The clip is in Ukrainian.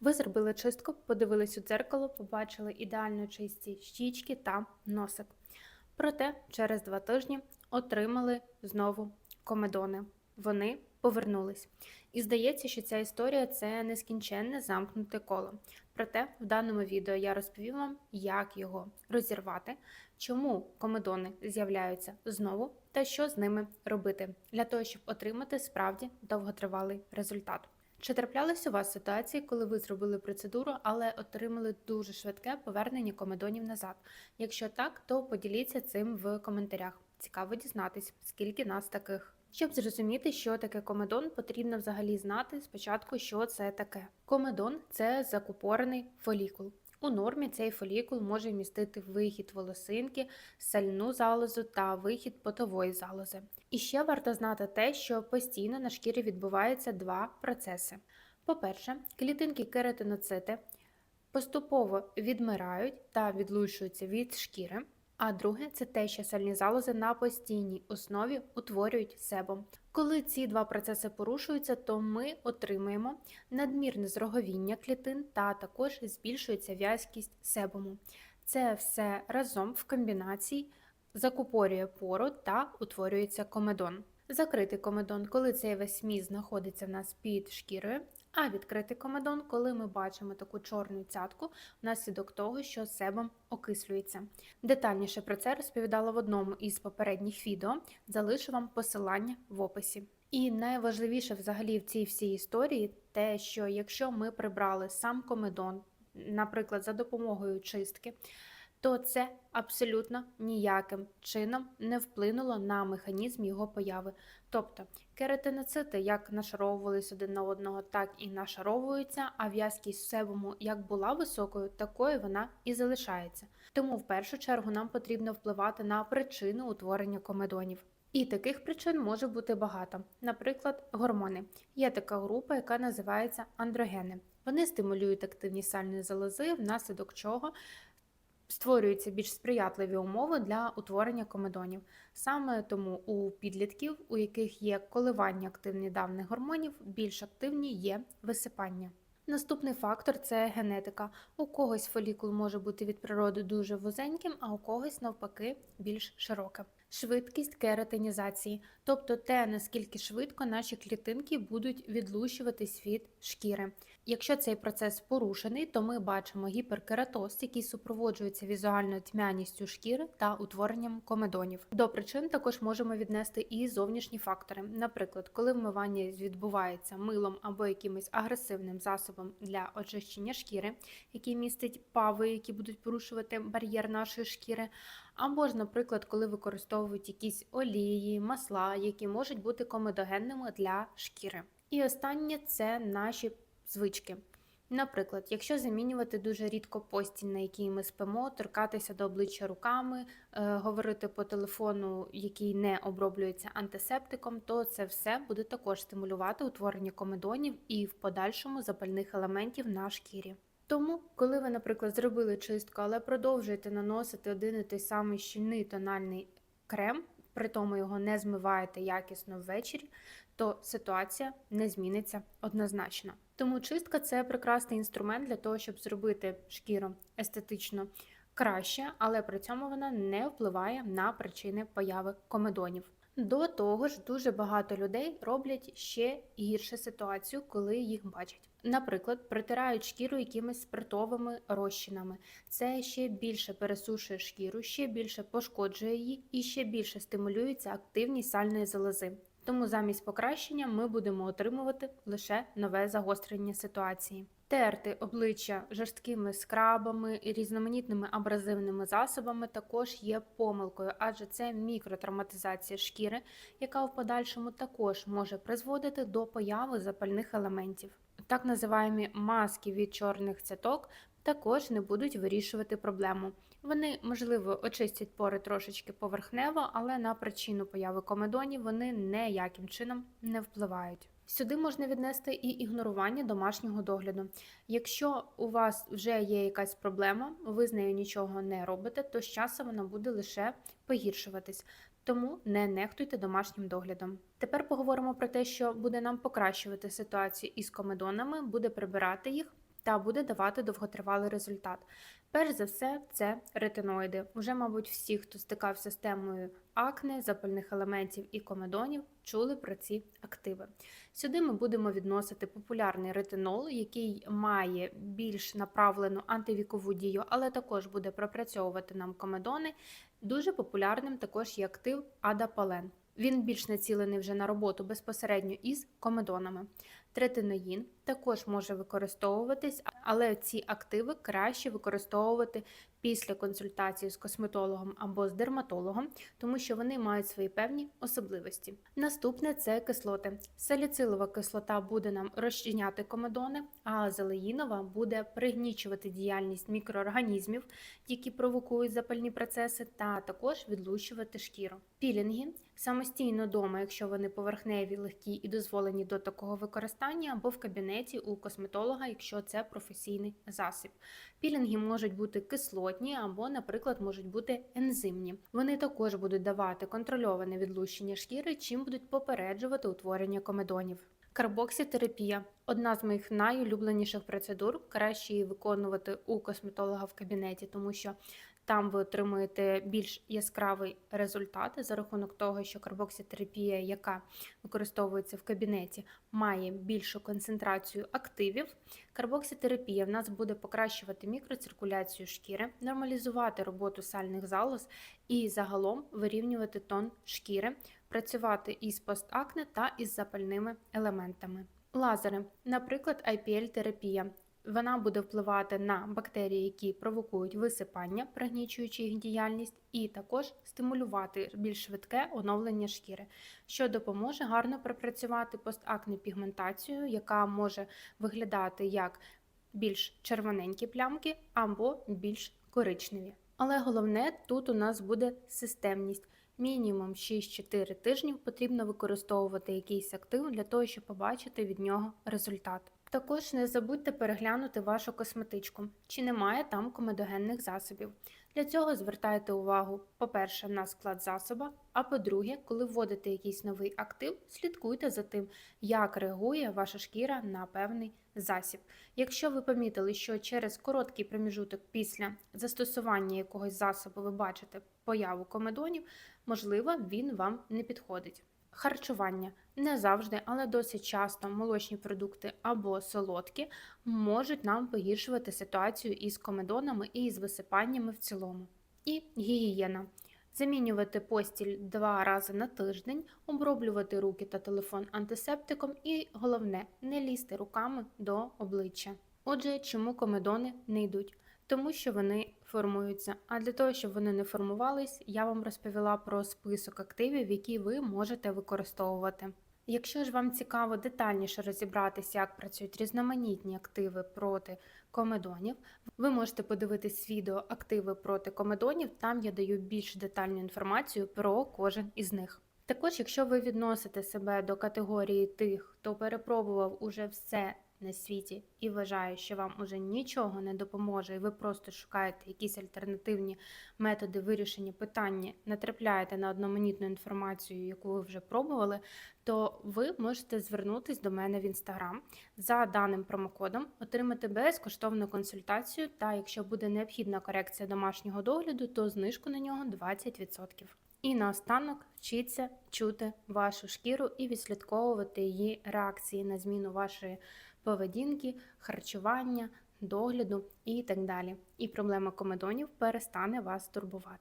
Ви зробили чистку, подивились у дзеркало, побачили ідеально чисті щічки та носик. Проте через два тижні отримали знову комедони. Вони повернулись. І здається, що ця історія це нескінченне замкнуте коло. Проте в даному відео я розповім вам, як його розірвати, чому комедони з'являються знову та що з ними робити для того, щоб отримати справді довготривалий результат. Чи траплялись у вас ситуації, коли ви зробили процедуру, але отримали дуже швидке повернення комедонів назад? Якщо так, то поділіться цим в коментарях. Цікаво дізнатись, скільки нас таких. Щоб зрозуміти, що таке комедон, потрібно взагалі знати спочатку, що це таке. Комедон це закупорений фолікул. У нормі цей фолікул може містити вихід волосинки, сальну залозу та вихід потової залози. І ще варто знати те, що постійно на шкірі відбуваються два процеси. По-перше, клітинки кератиноцити поступово відмирають та відлучуються від шкіри. А друге це те, що сальні залози на постійній основі утворюють себом. Коли ці два процеси порушуються, то ми отримуємо надмірне зроговіння клітин та також збільшується в'язкість себому. Це все разом в комбінації закупорює пору та утворюється комедон. Закритий комедон, коли цей весь міст знаходиться в нас під шкірою, а відкритий комедон, коли ми бачимо таку чорну цятку внаслідок того, що себом окислюється. Детальніше про це розповідала в одному із попередніх відео. Залишу вам посилання в описі. І найважливіше взагалі в цій всій історії те, що якщо ми прибрали сам комедон, наприклад, за допомогою чистки, то це абсолютно ніяким чином не вплинуло на механізм його появи. Тобто кератиноцити як нашаровувались один на одного, так і нашаровуються, а в'язкість себуму як була високою, такою вона і залишається. Тому в першу чергу нам потрібно впливати на причину утворення комедонів. І таких причин може бути багато. Наприклад, гормони. Є така група, яка називається андрогени. Вони стимулюють активність сальної залози, внаслідок чого створюються більш сприятливі умови для утворення комедонів. Саме тому у підлітків, у яких є коливання активних давних гормонів, більш активні є висипання. Наступний фактор це генетика. У когось фолікул може бути від природи дуже вузеньким, а у когось навпаки більш широким. Швидкість кератинізації, тобто те, наскільки швидко наші клітинки будуть відлущуватись від шкіри. Якщо цей процес порушений, то ми бачимо гіперкератоз, який супроводжується візуальною тьмяністю шкіри та утворенням комедонів. До причин також можемо віднести і зовнішні фактори. Наприклад, коли вмивання відбувається милом або якимось агресивним засобом для очищення шкіри, який містить пави, які будуть порушувати бар'єр нашої шкіри. Або ж, наприклад, коли використовують якісь олії, масла, які можуть бути комедогенними для шкіри. І останнє це наші звички. Наприклад, якщо замінювати дуже рідко постіль, на якій ми спимо, торкатися до обличчя руками, е, говорити по телефону, який не оброблюється антисептиком, то це все буде також стимулювати утворення комедонів і в подальшому запальних елементів на шкірі. Тому, коли ви, наприклад, зробили чистку, але продовжуєте наносити один і той самий щільний тональний крем, при тому його не змиваєте якісно ввечері, то ситуація не зміниться однозначно. Тому чистка це прекрасний інструмент для того, щоб зробити шкіру естетично краще, але при цьому вона не впливає на причини появи комедонів. До того ж, дуже багато людей роблять ще гірше ситуацію, коли їх бачать. Наприклад, притирають шкіру якимись спиртовими розчинами. Це ще більше пересушує шкіру, ще більше пошкоджує її і ще більше стимулюється активність сальної залози. Тому замість покращення ми будемо отримувати лише нове загострення ситуації. Терти обличчя жорсткими скрабами і різноманітними абразивними засобами також є помилкою, адже це мікротравматизація шкіри, яка в подальшому також може призводити до появи запальних елементів. Так називаємо маски від чорних цяток також не будуть вирішувати проблему. Вони, можливо, очистять пори трошечки поверхнево, але на причину появи комедонів вони ніяким чином не впливають. Сюди можна віднести і ігнорування домашнього догляду. Якщо у вас вже є якась проблема, ви з нею нічого не робите, то з часом вона буде лише погіршуватись. Тому не нехтуйте домашнім доглядом. Тепер поговоримо про те, що буде нам покращувати ситуацію із комедонами, буде прибирати їх та буде давати довготривалий результат. Перш за все, це ретиноїди. Уже, мабуть, всі, хто стикався з темою акне, запальних елементів і комедонів, чули про ці активи. Сюди ми будемо відносити популярний ретинол, який має більш направлену антивікову дію, але також буде пропрацьовувати нам комедони. Дуже популярним також є актив Адапален. Він більш націлений вже на роботу безпосередньо із комедонами. Третиноїн також може використовуватись, але ці активи краще використовувати після консультації з косметологом або з дерматологом, тому що вони мають свої певні особливості. Наступне це кислоти. Саліцилова кислота буде нам розчиняти комедони, а зелеїнова буде пригнічувати діяльність мікроорганізмів, які провокують запальні процеси, та також відлущувати шкіру. Пілінги самостійно вдома, якщо вони поверхневі, легкі і дозволені до такого використання, або в кабінеті у косметолога, якщо це професійний засіб. Пілінги можуть бути кислотні або, наприклад, можуть бути ензимні. Вони також будуть давати контрольоване відлущення шкіри, чим будуть попереджувати утворення комедонів. Карбоксітерапія одна з моїх найулюбленіших процедур. Краще її виконувати у косметолога в кабінеті, тому що там ви отримуєте більш яскравий результат за рахунок того, що карбоксітерапія, яка використовується в кабінеті, має більшу концентрацію активів. Карбоксітерапія в нас буде покращувати мікроциркуляцію шкіри, нормалізувати роботу сальних залоз і загалом вирівнювати тон шкіри, працювати із постакне та із запальними елементами. Лазери, наприклад, IPL-терапія. Вона буде впливати на бактерії, які провокують висипання, пригнічуючи їх діяльність, і також стимулювати більш швидке оновлення шкіри, що допоможе гарно пропрацювати постакне пігментацію, яка може виглядати як більш червоненькі плямки або більш коричневі. Але головне тут у нас буде системність. Мінімум 6-4 тижнів потрібно використовувати якийсь актив для того, щоб побачити від нього результат. Також не забудьте переглянути вашу косметичку, чи немає там комедогенних засобів. Для цього звертайте увагу, по-перше, на склад засоба, а по-друге, коли вводите якийсь новий актив, слідкуйте за тим, як реагує ваша шкіра на певний засіб. Якщо ви помітили, що через короткий проміжуток після застосування якогось засобу ви бачите появу комедонів, можливо, він вам не підходить. Харчування не завжди, але досить часто молочні продукти або солодкі можуть нам погіршувати ситуацію із комедонами і із висипаннями в цілому. І гігієна. Замінювати постіль два рази на тиждень, оброблювати руки та телефон антисептиком, і головне не лізти руками до обличчя. Отже, чому комедони не йдуть? Тому що вони формуються. А для того, щоб вони не формувались, я вам розповіла про список активів, які ви можете використовувати. Якщо ж вам цікаво детальніше розібратися, як працюють різноманітні активи проти комедонів, ви можете подивитись відео активи проти комедонів, там я даю більш детальну інформацію про кожен із них. Також, якщо ви відносите себе до категорії тих, хто перепробував уже все на світі і вважає, що вам уже нічого не допоможе, і ви просто шукаєте якісь альтернативні методи вирішення питання, натрапляєте на одноманітну інформацію, яку ви вже пробували, то ви можете звернутися до мене в інстаграм за даним промокодом, отримати безкоштовну консультацію. Та якщо буде необхідна корекція домашнього догляду, то знижку на нього 20%. І наостанок вчіться чути вашу шкіру і відслідковувати її реакції на зміну вашої поведінки, харчування, догляду і так далі. І проблема комедонів перестане вас турбувати.